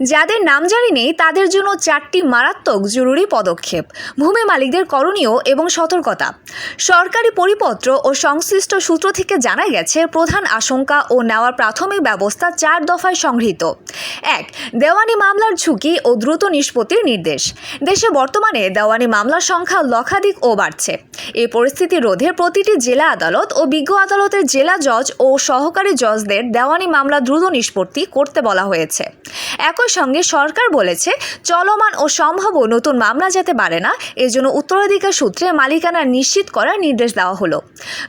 যাদের নাম জানি নেই, তাদের জন্য চারটি মারাত্মক জরুরি পদক্ষেপ। ভূমি মালিকদের করণীয় এবং সতর্কতা। সরকারি পরিপত্র ও সংশ্লিষ্ট সূত্র থেকে জানা গেছে, প্রধান আশঙ্কা ও নেওয়ার প্রাথমিক ব্যবস্থা চার দফায় সংগৃহীত। এক, দেওয়ানি মামলার ঝুঁকি ও দ্রুত নিষ্পত্তির নির্দেশ। দেশে বর্তমানে দেওয়ানি মামলার সংখ্যা লক্ষাধিক ও বাড়ছে। এ পরিস্থিতি রোধে প্রতিটি জেলা আদালত ও বিজ্ঞ আদালতের জেলা জজ ও সহকারী জজদের দেওয়ানি মামলা দ্রুত নিষ্পত্তি করতে বলা হয়েছে। একই সঙ্গে সরকার বলেছে, চলমান ও সম্ভাব্য নতুন মামলা যাতে বাড়ে না। এজন্য উত্তরাধিকার সূত্রে মালিকানা নিশ্চিত করার নির্দেশ দেওয়া হলো।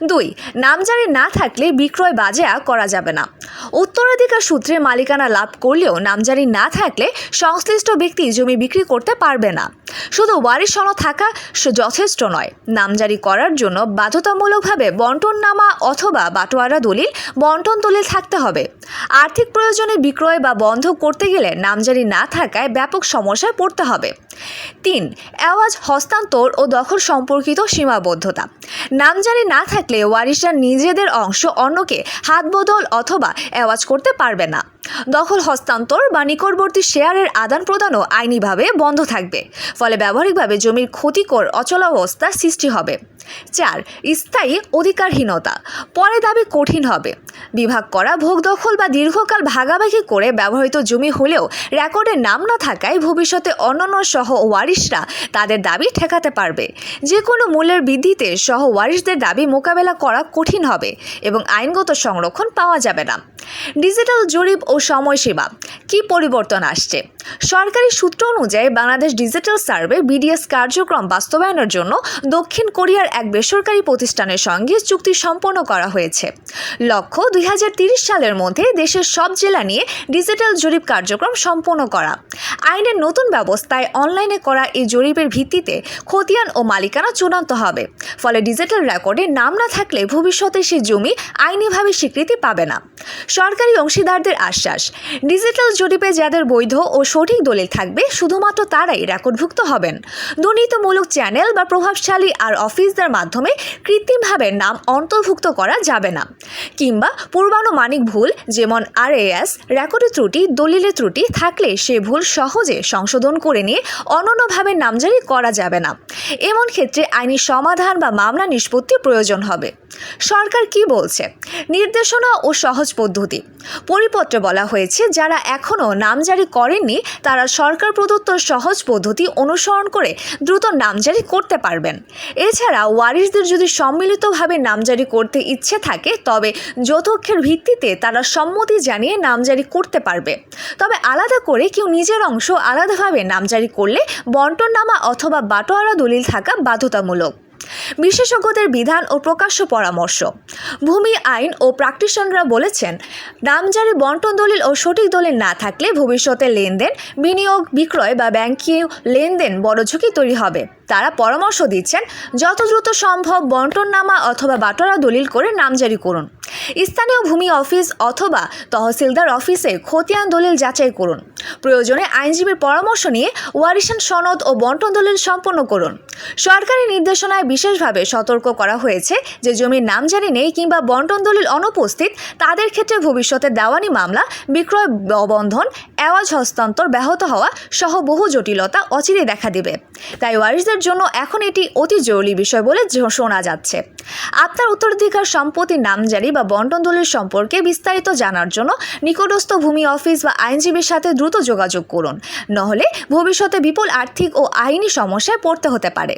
দুই, নামজারি না থাকলে বিক্রয় বাজেয়া করা যাবে না। উত্তরাধিকার সূত্রে মালিকানা লাভ করলেও নামজারি না থাকলে সংশ্লিষ্ট ব্যক্তি জমি বিক্রি করতে পারবে না। শুধু ওয়ারিশ সনদ থাকা যথেষ্ট নয়। নামজারি করার জন্য বাধ্যতামূলকভাবে বন্টননামা অথবা বাটোয়ারা দলিল, বন্টন দলিল থাকতে হবে। আর্থিক প্রয়োজনে বিক্রয় বা বন্ধ করতে গেলে নামজারি না থাকায় ব্যাপক সমস্যায় পড়তে হবে। তিন আওয়াজ হস্তান্তর ও দখল সম্পর্কিত সীমাবদ্ধতা। নামজারি না থাকলে ওয়ারিশরা নিজেদের অংশ অন্যকে হাত বদল অথবা আওয়াজ করতে পারবে না। দখল, হস্তান্তর বা নিকটবর্তী শেয়ারের আদান প্রদানও আইনিভাবে বন্ধ থাকবে, ফলে ব্যবহারিকভাবে জমির ক্ষতিকর অচলাবস্থার সৃষ্টি হবে। চার, স্থায়ী অধিকারহীনতা, পরে দাবি কঠিন হবে। বিভাগ করা ভোগ দখল বা দীর্ঘকাল ভাগাভাগি করে ব্যবহৃত জমি হলেও রেকর্ডে নাম না থাকায় ভবিষ্যতে অন্যান্য সহ ওয়ারিশরা তাদের দাবি ঠেকাতে পারবে। যে কোনো মূল্যের বৃদ্ধিতে সহ ওয়ারিশদের দাবি মোকাবেলা করা কঠিন হবে এবং আইনগত সংরক্ষণ পাওয়া যাবে না। ডিজিটাল জরিপ ও সময়সীমা, কি পরিবর্তন আসছে? সরকারি সূত্র অনুযায়ী বাংলাদেশ ডিজিটাল সার্ভে বিডিএস কার্যক্রম বাস্তবায়নের জন্য দক্ষিণ কোরিয়ার এক বেসরকারি প্রতিষ্ঠানের সঙ্গে চুক্তি সম্পন্ন করা হয়েছে। লক্ষ্য, দুই সালের মধ্যে দেশের সব জেলা নিয়ে ডিজিটাল জরিপ কার্যক্রম সম্পন্ন করা। আইনের নতুন ব্যবস্থায় অনলাইনে করা এই জরিপের ভিত্তিতে খতিয়ান ও মালিকানা চূড়ান্ত হবে। ফলে ডিজিটাল রেকর্ডে নাম না থাকলে ভবিষ্যতে সেই জমি আইনিভাবে স্বীকৃতি পাবে না। সরকারি অংশীদারদের আশ্বাস, ডিজিটাল জরিপে যাদের বৈধ ও সঠিক দলিল থাকবে, শুধুমাত্র তারাই রেকর্ডভুক্ত হবেন। দুর্নীতিমূলক চ্যানেল বা প্রভাবশালী আর অফিসদের মাধ্যমে কৃত্রিমভাবে নাম অন্তর্ভুক্ত করা যাবে না। কিংবা পূর্বানুমানিক ভুল, যেমন আরএএস, রেকর্ডের ত্রুটি, দলিলের ত্রুটি থাকলে সে ভুল সহজে সংশোধন করে নিয়ে অনন্যভাবে নামজারি করা যাবে না। এমন ক্ষেত্রে আইনি সমাধান বা মামলা নিষ্পত্তি প্রয়োজন হবে। সরকার কি বলছে? নির্দেশনা ও সহজ পদ্ধতি। পরিপত্রে বলা হয়েছে, যারা এখনও নামজারি করেননি, তারা সরকার প্রদত্ত সহজ পদ্ধতি অনুসরণ করে দ্রুত নামজারি করতে পারবেন। এছাড়া ওয়ারিশদের যদি সম্মিলিতভাবে নামজারি করতে ইচ্ছে থাকে, তবে যৌথক্ষের ভিত্তিতে তারা সম্মতি জানিয়ে নামজারি করতে পারবে। তবে আলাদা করে কেউ নিজের অংশ আলাদাভাবে নামজারি করলে বন্টননামা অথবা বাটোয়ারা দলিল থাকা বাধ্যতামূলক। বিশেষজ্ঞদের বিধান ও প্রকাশ্য পরামর্শ। ভূমি আইন ও প্র্যাকটিশনরা বলেছেন, নামজারি বন্টন দলিল ও সঠিক দলিল না থাকলে ভবিষ্যতে লেনদেন, বিনিয়োগ, বিক্রয় বা ব্যাংকীয় লেনদেন বড় ঝুঁকি তৈরি হবে। তারা পরামর্শ দিচ্ছেন, যত দ্রুত সম্ভব বন্টননামা অথবা বাটোয়ারা দলিল করে নামজারি করুন। স্থানীয় ভূমি অফিস অথবা তহসিলদার অফিসে খতিয়ান দলিল যাচাই করুন। প্রয়োজনে আইনজীবীর পরামর্শ নিয়ে ওয়ারিশান সনদ ও বন্টন দলিল সম্পন্ন করুন। সরকারি নির্দেশনায় বিশেষভাবে সতর্ক করা হয়েছে যে জমির নাম জানি নেই কিংবা বন্টন দলিল অনুপস্থিত, তাদের ক্ষেত্রে ভবিষ্যতে দেওয়ানি মামলা, বিক্রয় বন্ধন অ্যাওয়াজ হস্তান্তর ব্যাহত হওয়া সহ বহু জটিলতা অচিরে দেখা দেবে। তাই ওয়ারিসদের জন্য এখন এটি অতি জরুরি বিষয় বলে শোনা যাচ্ছে। আপনার উত্তরাধিকার সম্পত্তির নামজারি বা বন্টন দলিল সম্পর্কে বিস্তারিত জানার জন্য নিকটস্থ ভূমি অফিস বা আইনজীবীর সাথে দ্রুত যোগাযোগ করুন। নহলে ভবিষ্যতে বিপুল আর্থিক ও আইনি সমস্যায় পড়তে হতে পারে।